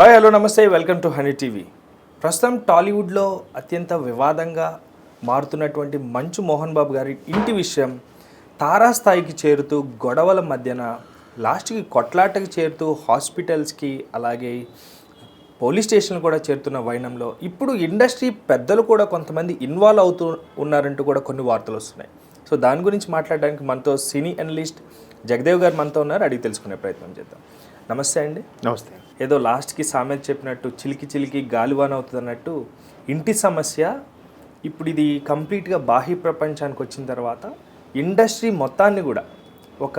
Hi hello నమస్తే welcome to honey TV. ప్రస్తుతం టాలీవుడ్లో అత్యంత వివాదంగా మారుతున్నటువంటి మంచు మోహన్ బాబు గారి ఇంటి విషయం తారాస్థాయికి చేరుతూ గొడవల మధ్యన లాస్ట్కి కొట్లాటకి చేరుతూ హాస్పిటల్స్కి అలాగే పోలీస్ స్టేషన్లు కూడా చేరుతున్న వైనంలో ఇప్పుడు ఇండస్ట్రీ పెద్దలు కూడా కొంతమంది ఇన్వాల్వ్ అవుతూ ఉన్నారంటూ కూడా కొన్ని వార్తలు వస్తున్నాయి. సో దాని గురించి మాట్లాడడానికి మనతో సినీ అనలిస్ట్ జగదేవ్ గారు మనతో ఉన్నారు. అడిగి తెలుసుకునే ప్రయత్నం చేద్దాం. నమస్తే అండి. నమస్తే. ఏదో లాస్ట్కి సామెత చెప్పినట్టు చిలికి చిలికి గాలివాన్ అవుతుంది అన్నట్టు ఇంటి సమస్య. ఇప్పుడు ఇది కంప్లీట్గా బాహ్య ప్రపంచానికి వచ్చిన తర్వాత ఇండస్ట్రీ మొత్తాన్ని కూడా ఒక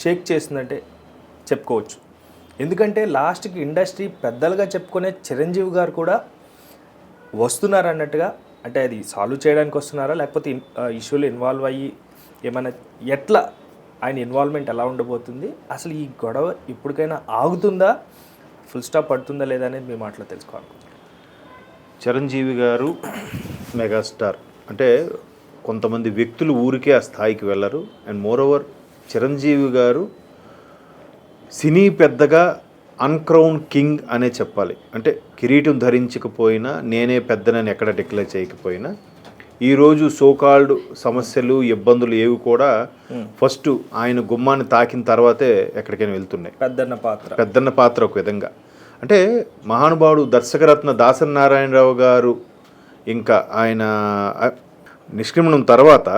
షేక్ చేసిందంటే చెప్పుకోవచ్చు. ఎందుకంటే లాస్ట్కి ఇండస్ట్రీ పెద్దలుగా చెప్పుకునే చిరంజీవి గారు కూడా వస్తున్నారు అన్నట్టుగా అంటే అది సాల్వ్ చేయడానికి వస్తున్నారా లేకపోతే ఇష్యూలో ఇన్వాల్వ్ అయ్యి ఏమైనా ఎట్లా ఆయన ఇన్వాల్వ్మెంట్ ఎలా ఉండబోతుంది అసలు ఈ గొడవ ఇప్పటికైనా ఆగుతుందా ఫుల్ స్టాప్ పడుతుందా లేదా అనేది మీ మాటలో తెలుసుకోవాలి చిరంజీవి గారు మెగాస్టార్. అంటే కొంతమంది వ్యక్తులు ఊరికే ఆ స్థాయికి వెళ్ళరు. అండ్ మోరోవర్ చిరంజీవి గారు సినీ పెద్దగా అన్క్రౌన్ కింగ్ అనే చెప్పాలి. అంటే కిరీటం ధరించకపోయినా నేనే పెద్దనని ఎక్కడ డిక్లేర్ చేయకపోయినా ఈరోజు సోకాల్డ్ సమస్యలు ఇబ్బందులు ఏవి కూడా ఫస్ట్ ఆయన గుమ్మాన్ని తాకిన తర్వాతే ఎక్కడికైనా వెళ్తున్నాయి. పెద్దన్న పాత్ర. పెద్దన్న పాత్ర ఒక విధంగా. అంటే మహానుభావుడు దర్శకరత్న దాసరి నారాయణరావు గారు ఇంకా ఆయన నిష్క్రమణం తర్వాత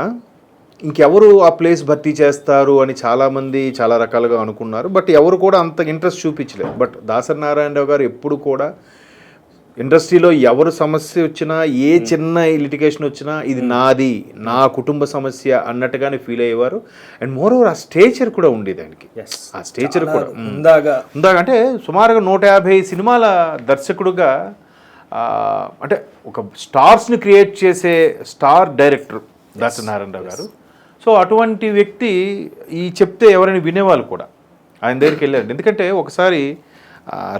ఇంకెవరు ఆ ప్లేస్ భర్తీ చేస్తారు అని చాలామంది చాలా రకాలుగా అనుకున్నారు. బట్ ఎవరు కూడా అంత ఇంట్రెస్ట్ చూపించలేదు. బట్ దాసరి నారాయణరావు గారు ఎప్పుడు కూడా ఇండస్ట్రీలో ఎవరు సమస్య వచ్చినా ఏ చిన్న లిటిగేషన్ వచ్చినా ఇది నాది నా కుటుంబ సమస్య అన్నట్టుగానే ఫీల్ అయ్యేవారు. అండ్ మోర్ ఓవర్ ఆ స్టేచర్ కూడా ఉండేది ఎస్ ఆ స్టేచర్ కూడా. ఉందాగా ఉందా అంటే సుమారుగా నూట యాభై సినిమాల దర్శకుడుగా అంటే ఒక స్టార్స్ని క్రియేట్ చేసే స్టార్ డైరెక్టర్ దాసరి నారాయణరావు గారు. సో అటువంటి వ్యక్తి ఈ చెప్తే ఎవరైనా వినేవాళ్ళు కూడా. ఆయన దగ్గరికి వెళ్ళారు ఎందుకంటే ఒకసారి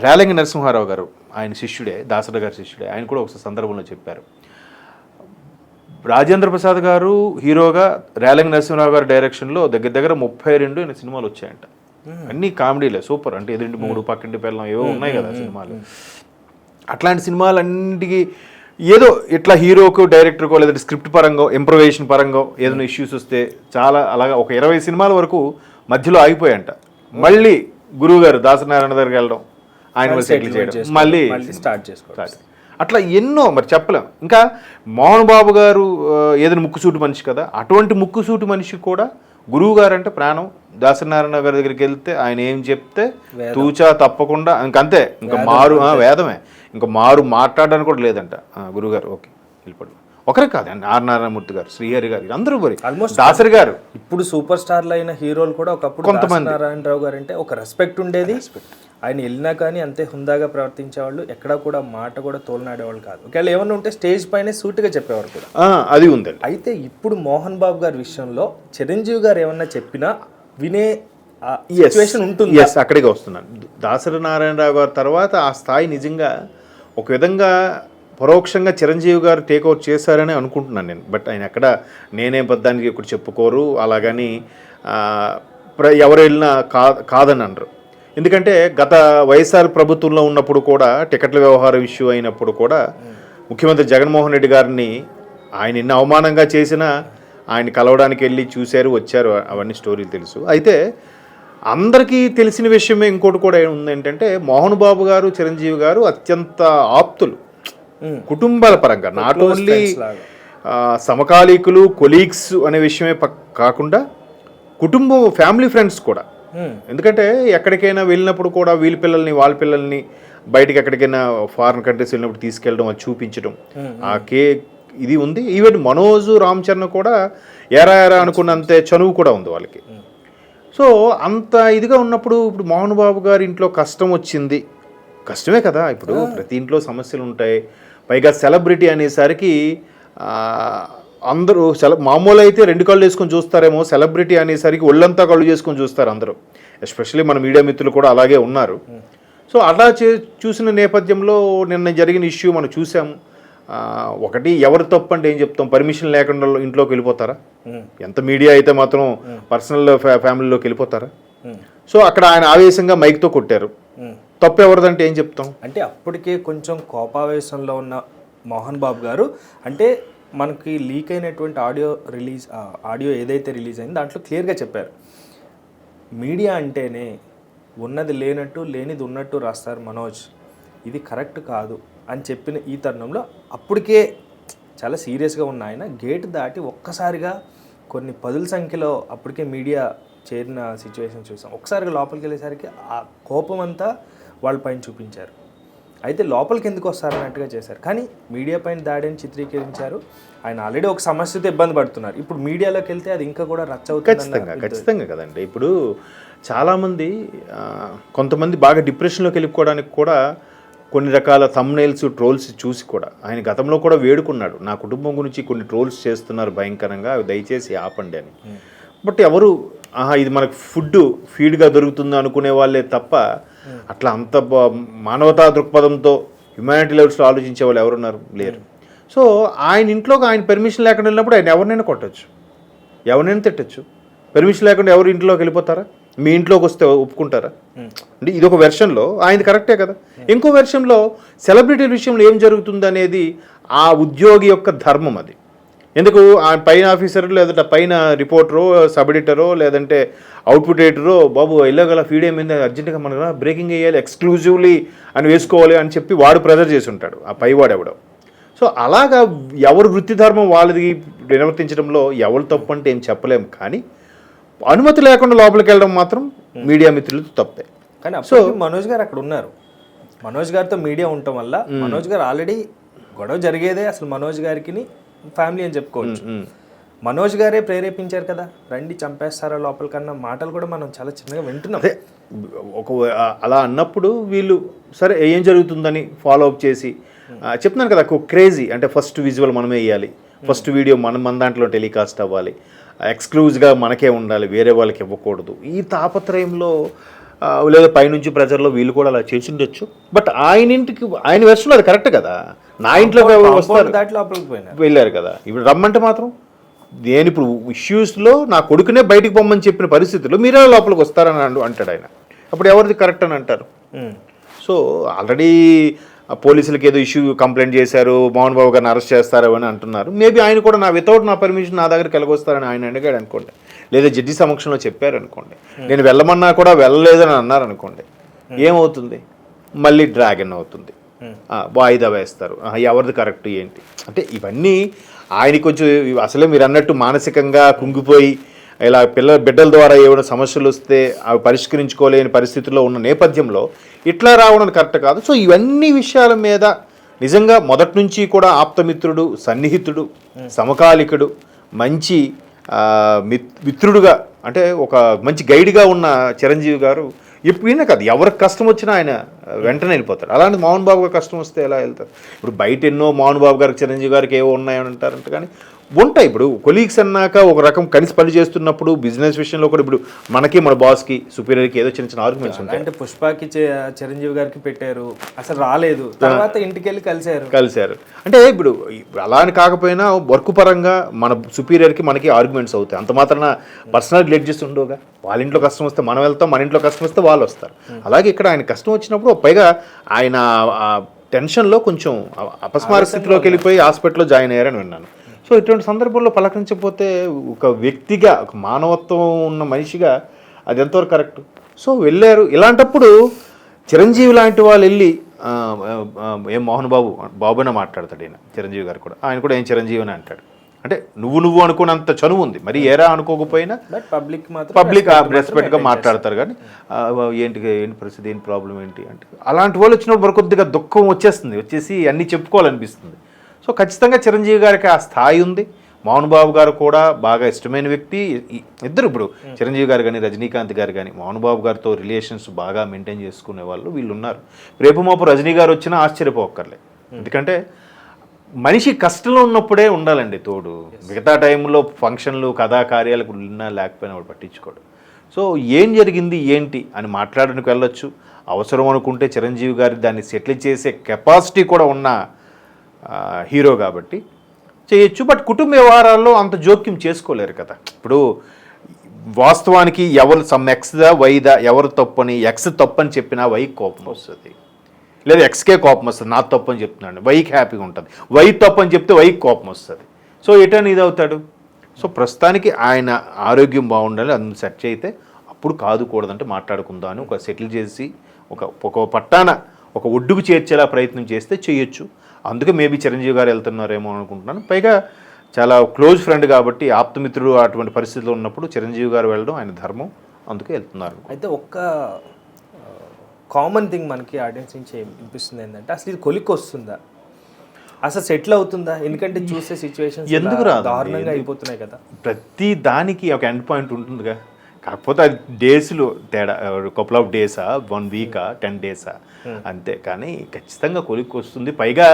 రేలంగి నరసింహారావు గారు ఆయన శిష్యుడే దాసరి గారి శిష్యుడే. ఆయన కూడా ఒకసారి సందర్భంలో చెప్పారు. రాజేంద్ర ప్రసాద్ గారు హీరోగా రేలంగి నరసింహరావు గారి డైరెక్షన్లో దగ్గర దగ్గర ముప్పై రెండు ఆయన సినిమాలు వచ్చాయంట. అన్ని కామెడీలే సూపర్. అంటే ఎదురింటి మూడు పక్కింటి పిల్లం ఏవో ఉన్నాయి కదా సినిమాలు. అట్లాంటి సినిమాలన్నిటికీ ఏదో ఇట్లా హీరోకు డైరెక్టర్కో లేదంటే స్క్రిప్ట్ పరంగా ఇంప్రవేషన్ పరంగా ఏదైనా ఇష్యూస్ వస్తే చాలా అలాగా ఒక ఇరవై సినిమాల వరకు మధ్యలో ఆగిపోయాయంట. మళ్ళీ గురువు గారు దాసనారాయణ దగ్గరికి వెళ్ళడం ఆయన వాళ్ళు సెటిల్ చేయడం. మళ్ళీ స్టార్ట్ చేసుకోవాలి. అట్లా ఎన్నో మరి చెప్పలేం. ఇంకా మోహన్ బాబు గారు ఏదైనా ముక్కుసూటి మనిషి కదా అటువంటి ముక్కుసూటి మనిషి కూడా గురువు గారు అంటే ప్రాణం. దాసనారాయణ గారి దగ్గరికి వెళ్తే ఆయన ఏం చెప్తే తూచా తప్పకుండా ఇంకంతే ఇంకా మారు ఆ, వేదమే. ఇంకా మారు మాట్లాడడానికి కూడా లేదంట. ఆ, గురువు గారు. ఓకే వెళ్ళిపోండి. ఒకరే కాదండి ఆర్ నారాయణమూర్తి గారు శ్రీహరి గారు అందరూ మరి Almost దాసరి గారు. ఇప్పుడు సూపర్ స్టార్లు అయిన హీరోలు కూడా ఒకప్పుడు కొంతమంది. నారాయణరావు గారు అంటే ఒక రెస్పెక్ట్ ఉండేది. ఆయన వెళ్ళినా కానీ అంతే హుందాగా ప్రవర్తించేవాళ్ళు. ఎక్కడా కూడా మాట కూడా తోలనాడేవాళ్ళు కాదు. ఒకవేళ ఏమన్నా ఉంటే స్టేజ్ పైనే సూటిగా చెప్పేవారు కూడా. అది ఉందండి. అయితే ఇప్పుడు మోహన్ బాబు గారి విషయంలో చిరంజీవి గారు ఏమన్నా చెప్పినా వినే సిచ్యువేషన్ ఉంటుంది? ఎస్ అక్కడికి వస్తున్నాను. దాసరి నారాయణరావు గారి తర్వాత ఆ స్థాయి నిజంగా ఒక విధంగా పరోక్షంగా చిరంజీవి గారు టేక్అవుట్ చేశారని అనుకుంటున్నాను నేను. బట్ ఆయన ఎక్కడ నేనేం పద్దానికి ఇప్పుడు చెప్పుకోరు. అలాగని ఎవరు వెళ్ళినా కా కాదని అనరు. ఎందుకంటే గత వైఎస్ఆర్ ప్రభుత్వంలో ఉన్నప్పుడు కూడా టికెట్ల వ్యవహార ఇష్యూ అయినప్పుడు కూడా ముఖ్యమంత్రి జగన్మోహన్ రెడ్డి గారిని ఆయన ఎన్ని అవమానంగా చేసినా ఆయన కలవడానికి వెళ్ళి చూశారు వచ్చారు అవన్నీ స్టోరీలు తెలుసు. అయితే అందరికీ తెలిసిన విషయమే ఇంకోటి కూడా ఉంది ఏంటంటే మోహన్ బాబు గారు చిరంజీవి గారు అత్యంత ఆప్తులు. కుటుంబాల పరంగా నాట్ ఓన్లీ. సమకాలీకులు కొలీగ్స్ అనే విషయమే కాకుండా కుటుంబం ఫ్యామిలీ ఫ్రెండ్స్ కూడా. ఎందుకంటే ఎక్కడికైనా వెళ్ళినప్పుడు కూడా వీళ్ళ పిల్లల్ని వాళ్ళ పిల్లల్ని బయటికి ఎక్కడికైనా ఫారిన్ కంట్రీస్ వెళ్ళినప్పుడు తీసుకెళ్ళడం అది చూపించడం. ఆ కే ఇది ఉంది. ఈవెన్ మనోజ్ రామ్ చరణ్ కూడా ఎరా ఎరా అనుకున్నంతే చనువు కూడా ఉంది వాళ్ళకి. సో అంత ఇదిగా ఉన్నప్పుడు ఇప్పుడు మోహన్ బాబు గారి ఇంట్లో కష్టం వచ్చింది. కష్టమే కదా ఇప్పుడు. ప్రతి ఇంట్లో సమస్యలు ఉంటాయి. పైగా సెలబ్రిటీ అనేసరికి అందరూ సెల మామూలు అయితే రెండు కళ్ళు వేసుకొని చూస్తారేమో సెలబ్రిటీ అనేసరికి ఒళ్ళంతా కళ్ళు చేసుకొని చూస్తారు అందరూ ఎస్పెషల్లీ మన మీడియా మిత్రులు కూడా అలాగే ఉన్నారు సో అలా చే చూసిన నేపథ్యంలో నిన్న జరిగిన ఇష్యూ మనం చూసాము ఒకటి ఎవరు తప్పు అంటే ఏం చెప్తాం పర్మిషన్ లేకుండా ఇంట్లోకి వెళ్ళిపోతారా. ఎంత మీడియా అయితే మాత్రం పర్సనల్ ఫ్యామిలీలోకి వెళ్ళిపోతారా. సో అక్కడ ఆయన ఆవేశంగా మైక్తో కొట్టారు. తప్పు ఎవరిదంటే ఏం చెప్తాం? అంటే అప్పటికే కొంచెం కోపావేశంలో ఉన్న మోహన్ బాబు గారు అంటే మనకి లీక్ అయినటువంటి ఆడియో రిలీజ్ ఆ, ఆడియో ఏదైతే రిలీజ్ అయిందో దాంట్లో క్లియర్గా చెప్పారు. మీడియా అంటేనే ఉన్నది లేనట్టు లేనిది ఉన్నట్టు రాస్తారు మనోజ్. ఇది కరెక్ట్ కాదు అని చెప్పిన ఈ తరుణంలో అప్పటికే చాలా సీరియస్గా ఉన్న ఆయన గేట్ దాటి ఒక్కసారిగా కొన్ని పదుల సంఖ్యలో అప్పటికే మీడియా చేరిన సిచ్యువేషన్ చూసాం. ఒకసారిగా లోపలికి వెళ్ళేసరికి ఆ కోపం అంతా వాళ్ళ పైన చూపించారు. అయితే లోపలికి ఎందుకు వస్తారన్నట్టుగా చేశారు. కానీ మీడియా పైన దాడిని చిత్రీకరించారు. ఆయన ఆల్రెడీ ఒక సమస్యతో ఇబ్బంది పడుతున్నారు. ఇప్పుడు మీడియాలోకి వెళ్తే అది ఇంకా కూడా రచ్చ ఖచ్చితంగా అవుతుంది ఖచ్చితంగా కదండి. ఇప్పుడు చాలామంది కొంతమంది బాగా డిప్రెషన్లోకి వెళ్ళిపోవడానికి కూడా కొన్ని రకాల తమ్నైల్స్ ట్రోల్స్ చూసి కూడా ఆయన గతంలో కూడా వేడుకున్నాడు. నా కుటుంబం గురించి కొన్ని ట్రోల్స్ చేస్తున్నారు భయంకరంగా దయచేసి ఆపండి అని. బట్ ఎవరు ఆహా ఇది మనకు ఫుడ్ ఫీడ్గా దొరుకుతుంది అనుకునే వాళ్ళే తప్ప అట్లా అంత మానవతా దృక్పథంతో హ్యుమానిటీ లెవెల్స్లో ఆలోచించే వాళ్ళు ఎవరున్నారు? లేరు. సో ఆయన ఇంట్లోకి ఆయన పర్మిషన్ లేకుండా వెళ్ళినప్పుడు ఆయన ఎవరినైనా కొట్టచ్చు. ఎవరినైనా తిట్టచ్చు. పర్మిషన్ లేకుండా ఎవరు ఇంట్లోకి వెళ్ళిపోతారా? మీ ఇంట్లోకి వస్తే ఒప్పుకుంటారా? అంటే ఇది ఒక వెర్షన్లో ఆయనది కరెక్టే కదా? ఇంకో వెర్షన్లో సెలబ్రిటీ విషయంలో ఏం జరుగుతుంది అనేది ఆ ఉద్యోగి యొక్క ధర్మం అది. ఎందుకు ఆ పైన ఆఫీసర్ లేదంటే పైన రిపోర్టరో సబ్ ఎడిటరో లేదంటే అవుట్పుట్ ఎడిటరో బాబు వెళ్ళగల ఫీడ్ ఏమైంది అర్జెంటుగా మనకు బ్రేకింగ్ వేయాలి ఎక్స్క్లూజివ్లీ అని వేసుకోవాలి అని చెప్పి వాడు ప్రెజర్ చేసి ఉంటాడు ఆ పైవాడు ఎవడో. సో అలాగా ఎవరు వృత్తి ధర్మం వాళ్ళది నిర్వర్తించడంలో ఎవరు తప్పు అంటే ఏం చెప్పలేము కానీ అనుమతి లేకుండా లోపలికి వెళ్ళడం మాత్రం మీడియా మిత్రులతో తప్పే. కానీ అప్పుడు మనోజ్ గారు అక్కడ ఉన్నారు. మనోజ్ గారితో మీడియా ఉండటం వల్ల మనోజ్ గారు ఆల్రెడీ గొడవ జరిగేదే అసలు మనోజ్ గారికి ఫ్యామిలీ అని చెప్పుకోవచ్చు. మనోజ్ గారే ప్రేరేపించారు కదా రండి చంపేస్తారా లోపలికన్నా మాటలు కూడా మనం చాలా చిన్నగా వింటున్నాం. ఒక అలా అన్నప్పుడు వీళ్ళు సరే ఏం జరుగుతుందని ఫాలో అప్ చేసి చెప్తున్నాను కదా ఒక క్రేజీ అంటే ఫస్ట్ విజువల్ మనమే వేయాలి ఫస్ట్ వీడియో మనం మన దాంట్లో టెలికాస్ట్ అవ్వాలి. ఎక్స్క్లూజ్గా మనకే ఉండాలి వేరే వాళ్ళకి ఇవ్వకూడదు. ఈ తాపత్రయంలో లేదా పైనుంచి ప్రజల్లో వీళ్ళు కూడా అలా చేసి ఉండొచ్చు బట్ ఆయన ఇంటికి ఆయన అది కరెక్ట్ కదా? నా ఇంట్లో వస్తారు? వెళ్ళారు కదా? ఇప్పుడు రమ్మంటే మాత్రం నేను ఇప్పుడు ఇష్యూస్లో నా కొడుకునే బయటికి పొమ్మని చెప్పిన పరిస్థితుల్లో మీరే లోపలికి వస్తారని అంటాడు ఆయన. అప్పుడు ఎవరిది కరెక్ట్ అని అంటారు. సో ఆల్రెడీ పోలీసులకి ఏదో ఇష్యూ కంప్లైంట్ చేశారు మోహన్ బాబు గారిని అరెస్ట్ చేస్తారు అని అంటున్నారు. మేబీ ఆయన కూడా నా వితౌట్ నా పర్మిషన్ నా దగ్గరికి వెళ్ళగొస్తారని ఆయన అడిగాడు అనుకోండి. లేదా జడ్జి సమక్షంలో చెప్పారనుకోండి నేను వెళ్ళమన్నా కూడా వెళ్ళలేదని అన్నారు అనుకోండి. ఏమవుతుంది? మళ్ళీ డ్రాగన్ అవుతుంది. వాయిదా వేస్తారు. ఎవరిది కరెక్ట్ ఏంటి? అంటే ఇవన్నీ ఆయన కొంచెం అసలే మీరు అన్నట్టు మానసికంగా కుంగిపోయి ఇలా పిల్లల బిడ్డల ద్వారా ఏమైనా సమస్యలు వస్తే అవి పరిష్కరించుకోలేని పరిస్థితుల్లో ఉన్న నేపథ్యంలో ఇట్లా రావడం కరెక్ట్ కాదు. సో ఇవన్నీ విషయాల మీద నిజంగా మొదటి నుంచి కూడా ఆప్తమిత్రుడు సన్నిహితుడు సమకాలికుడు మంచి మిత్- మిత్రుడుగా అంటే ఒక మంచి గైడ్గా ఉన్న చిరంజీవి గారు ఇప్పుడు కాదు ఎవరికి కష్టం వచ్చినా ఆయన వెంటనే వెళ్ళిపోతారు అలాంటి మోహన్ బాబు గారికి కష్టం వస్తే ఎలా వెళ్తారు? ఇప్పుడు బయట ఎన్నో మోహన్ బాబు గారికి చిరంజీవి గారికి ఏవో ఉన్నాయని అంటారంట కానీ ఉంటాయి. ఇప్పుడు కొలీగ్స్ అన్నాక ఒక రకం కలిసి పని చేస్తున్నప్పుడు బిజినెస్ విషయంలో కూడా ఇప్పుడు మనకి మన బాస్కి సుపీరియర్కి ఏదో చిన్న చిన్న ఆర్గ్యుమెంట్స్ ఉంటాయి. అంటే పుష్పకి చిరంజీవి గారికి పెట్టారు. అసలు రాలేదు. తర్వాత ఇంటికి వెళ్ళి కలిశారు. కలిశారు. అంటే ఇప్పుడు అలా అని కాకపోయినా వర్క్ పరంగా మన సుపీరియర్కి మనకి ఆర్గ్యుమెంట్స్ అవుతాయి. అంత మాత్రాన పర్సనల్ గ్లెడ్జెస్ ఉండవుగా వాళ్ళ ఇంట్లో కష్టం వస్తే మనం వెళ్తాం మన ఇంట్లో కష్టం వస్తే వాళ్ళు వస్తారు. అలాగే ఇక్కడ ఆయన కష్టం వచ్చినప్పుడు పైగా ఆయన టెన్షన్లో కొంచెం అపస్మార స్థితిలోకి వెళ్ళిపోయి హాస్పిటల్లో జాయిన్ అయ్యారని విన్నాను. సో ఇటువంటి సందర్భంలో పలకరించకపోతే ఒక వ్యక్తిగా ఒక మానవత్వం ఉన్న మనిషిగా అది ఎంతవరకు కరెక్ట్? సో వెళ్ళారు. ఇలాంటప్పుడు చిరంజీవి లాంటి వాళ్ళు వెళ్ళి ఏం మోహన్ బాబు బాబునే మాట్లాడతాడు ఆయన చిరంజీవి గారు కూడా. ఆయన కూడా ఏం చిరంజీవి అని అంటాడు. అంటే నువ్వు నువ్వు అనుకున్నంత చనువు ఉంది. మరి ఏరా అనుకోకపోయినా పబ్లిక్ మాత్రం పబ్లిక్ రెస్పెక్ట్గా మాట్లాడతారు కానీ ఏంటి ఏంటి పరిస్థితి ఏంటి ప్రాబ్లం ఏంటి అంటే అలాంటి వాళ్ళు వచ్చినప్పుడు మరి కొద్దిగా దుఃఖం వచ్చేస్తుంది. వచ్చేసి అన్నీ చెప్పుకోవాలనిపిస్తుంది. సో ఖచ్చితంగా చిరంజీవి గారికి ఆ స్థాయి ఉంది. మోహన్ బాబు గారు కూడా బాగా ఇష్టమైన వ్యక్తి. ఇద్దరు ఇప్పుడు చిరంజీవి గారు కానీ రజనీకాంత్ గారు కానీ మోహన్ బాబు గారితో రిలేషన్స్ బాగా మెయింటైన్ చేసుకునే వాళ్ళు వీళ్ళు ఉన్నారు. రేపు మాపు రజనీ గారు వచ్చినా ఆశ్చర్యపోక్కర్లే. ఎందుకంటే మనిషి కష్టంలో ఉన్నప్పుడే ఉండాలండి తోడు. మిగతా టైంలో ఫంక్షన్లు కథా కార్యాలకు ఉన్నా లేకపోయినా వాడు పట్టించుకోడు. సో ఏం జరిగింది ఏంటి అని మాట్లాడడానికి వెళ్ళొచ్చు. అవసరం అనుకుంటే చిరంజీవి గారి దాన్ని సెటిల్ చేసే కెపాసిటీ కూడా ఉన్న హీరో కాబట్టి చేయొచ్చు. బట్ కుటుంబ వ్యవహారాల్లో అంత జోక్యం చేసుకోలేరు కదా. ఇప్పుడు వాస్తవానికి ఎవరు సమ్ ఎక్స్దా వైదా ఎవరు తప్పని ఎక్స్ తప్పని చెప్పినా వై కోపం వస్తుంది. లేదా ఎక్స్కే కోపం వస్తుంది. నా తప్పు అని చెప్తున్నాడు వైకి హ్యాపీగా ఉంటుంది. వై తప్పు అని చెప్తే వైకి కోపం వస్తుంది. సో ఎటని ఇది అవుతాడు సో ప్రస్తుతానికి ఆయన ఆరోగ్యం బాగుండాలి అందులో సెట్ అయితే అప్పుడు కాదుకూడదంటే మాట్లాడుకుందాం అని ఒక సెటిల్ చేసి ఒక ఒక పట్టాన ఒక ఒడ్డుకు చేర్చేలా ప్రయత్నం చేస్తే చేయొచ్చు. అందుకే మేబీ చిరంజీవి గారు వెళ్తున్నారేమో అనుకుంటున్నాను. పైగా చాలా క్లోజ్ ఫ్రెండ్ కాబట్టి ఆప్తమిత్రుడు అటువంటి పరిస్థితిలో ఉన్నప్పుడు చిరంజీవి గారు వెళ్ళడం ఆయన ధర్మం. అందుకే వెళ్తున్నారు. అయితే ఒక్క కామన్ థింగ్ మనకి ఆడియన్స్ నుంచి వినిపిస్తుంది ఏంటంటే అసలు ఇది కొలిక్ వస్తుందా? అసలు సెటిల్ అవుతుందా? ఎందుకంటే చూసే సిచ్యువేషన్స్ ఎందుకు? దారుణంగా అయిపోతున్నాయి కదా. ప్రతి దానికి ఒక ఎండ్ పాయింట్ ఉంటుందిగా కాకపోతే అది డేస్లో తేడా కపుల్ ఆఫ్ డేసా వన్ వీకా టెన్ డేసా అంతే. కానీ ఖచ్చితంగా కొలిక్కి వస్తుంది. పైగా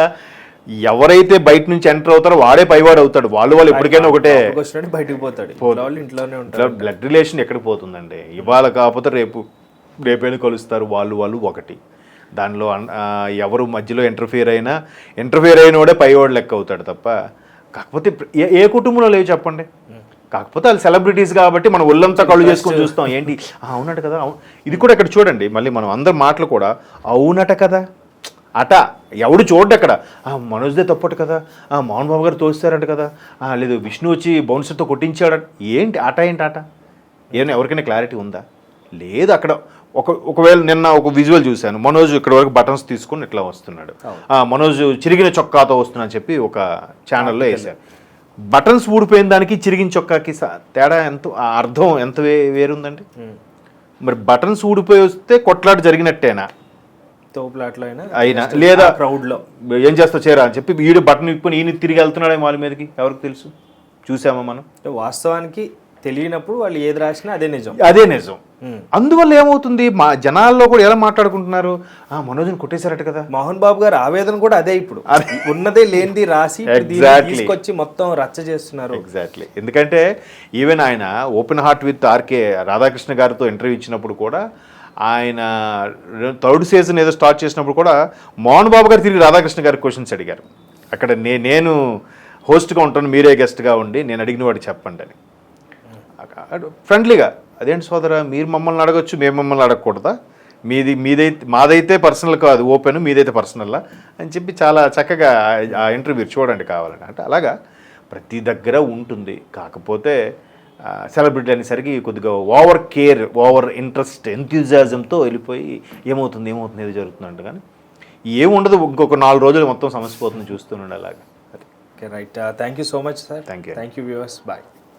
ఎవరైతే బయట నుంచి ఎంటర్ అవుతారో వాడే పైవాడు అవుతాడు. వాళ్ళు వాళ్ళు ఎప్పటికైనా ఒకటే బయటకు పోతాడు. ఇంట్లోనే ఉంటారు బ్లడ్ రిలేషన్ ఎక్కడికి పోతుందండి? ఇవాళ కాకపోతే రేపు రేపైనా కలుస్తారు వాళ్ళు వాళ్ళు ఒకటి. దానిలో ఎవరు మధ్యలో ఇంటర్ఫియర్ అయినా ఇంటర్ఫియర్ అయినోడే పైవాడు లెక్క అవుతాడు తప్ప కాకపోతే ఏ ఏ కుటుంబంలో లేవు చెప్పండి. కాకపోతే వాళ్ళు సెలబ్రిటీస్ కాబట్టి మనం ఒళ్ళంతా కళ్ళు చేసుకొని చూస్తాం. ఏంటి? అవునట కదా అవును. ఇది కూడా ఇక్కడ చూడండి మళ్ళీ మనం అందరి మాటలు కూడా అవునట కదా. అట ఎవడు చూడ్డు అక్కడ. ఆ, మనోజ్దే తప్పట కదా. ఆ, మోహన్ బాబు గారు తోస్తారట కదా. ఆ, లేదు విష్ణు వచ్చి బౌన్సర్తో కొట్టించాడట. ఏంటి ఆట ఏంటి ఆట ఏమైనా ఎవరికైనా క్లారిటీ ఉందా? లేదు అక్కడ. ఒక ఒకవేళ నిన్న ఒక విజువల్ చూశాను. మనోజ్ ఇక్కడ వరకు బటన్స్ తీసుకుని ఇట్లా వస్తున్నాడు. మనోజ్ చిరిగిన చొక్కాతో వస్తున్నా అని చెప్పి ఒక ఛానల్లో వేశారు. బటన్స్ ఊడిపోయిన దానికి చిరిగిన చొక్కాకి తేడా ఎంత అర్థం ఎంత వే వేరుందండి. మరి బటన్స్ ఊడిపోయి వస్తే కొట్లాట జరిగినట్టేనా? అయినా అయినా లేదా క్రౌడ్లో. ఏం చేస్తావు చేరా అని చెప్పి వీడు బటన్ ఇప్పుకొని ఈయన తిరిగి వెళ్తున్నాడే వాళ్ళ మీదకి. ఎవరికి తెలుసు? చూసామా మనం? వాస్తవానికి తెలియనప్పుడు వాళ్ళు ఏది రాసినా అదే నిజం. అదే నిజం. అందువల్ల ఏమవుతుంది? మా జనాల్లో కూడా ఎలా మాట్లాడుకుంటున్నారు? ఆ మనోజ్ని కొట్టేశారట కదా. మోహన్ బాబు గారు ఆవేదన కూడా అదే ఇప్పుడు. ఉన్నదే లేనిది రాసి. తీసుకొచ్చి మొత్తం రచ్చ చేస్తున్నారు. ఎగ్జాక్ట్లీ ఎందుకంటే ఈవెన్ ఆయన Open Heart with RK Radhakrishna గారితో ఇంటర్వ్యూ ఇచ్చినప్పుడు కూడా ఆయన థర్డ్ సీజన్ ఏదో స్టార్ట్ చేసినప్పుడు కూడా మోహన్ బాబు గారు తిరిగి రాధాకృష్ణ గారికి క్వశ్చన్స్ అడిగారు. అక్కడ నే నేను హోస్ట్గా ఉంటాను మీరే గెస్ట్గా ఉండి నేను అడిగిన వాడు చెప్పండి అని. ఫ్రెండ్లీగా అదేంటి సోదరా మీరు మమ్మల్ని అడగొచ్చు మేము మమ్మల్ని అడగకూడదా? మీది మీదైతే మాదైతే పర్సనల్ కాదు ఓపెన్ మీదైతే పర్సనల్లా అని చెప్పి చాలా చక్కగా ఆ ఇంటర్వ్యూ చూడండి కావాలని. అంటే అలాగా ప్రతి దగ్గర ఉంటుంది. కాకపోతే సెలబ్రిటీ అనేసరికి కొద్దిగా ఓవర్ కేర్ ఓవర్ ఇంట్రెస్ట్ ఎంతూజాజంతో వెళ్ళిపోయి ఏమవుతుంది ఏమవుతుంది ఏది జరుగుతుందంట కానీ ఏముండదు. ఇంకొక నాలుగు రోజులు మొత్తం సమస్య పోతుంది చూస్తుండండి అలాగా. Okay right thank you so much sir Thank you. Thank you viewers bye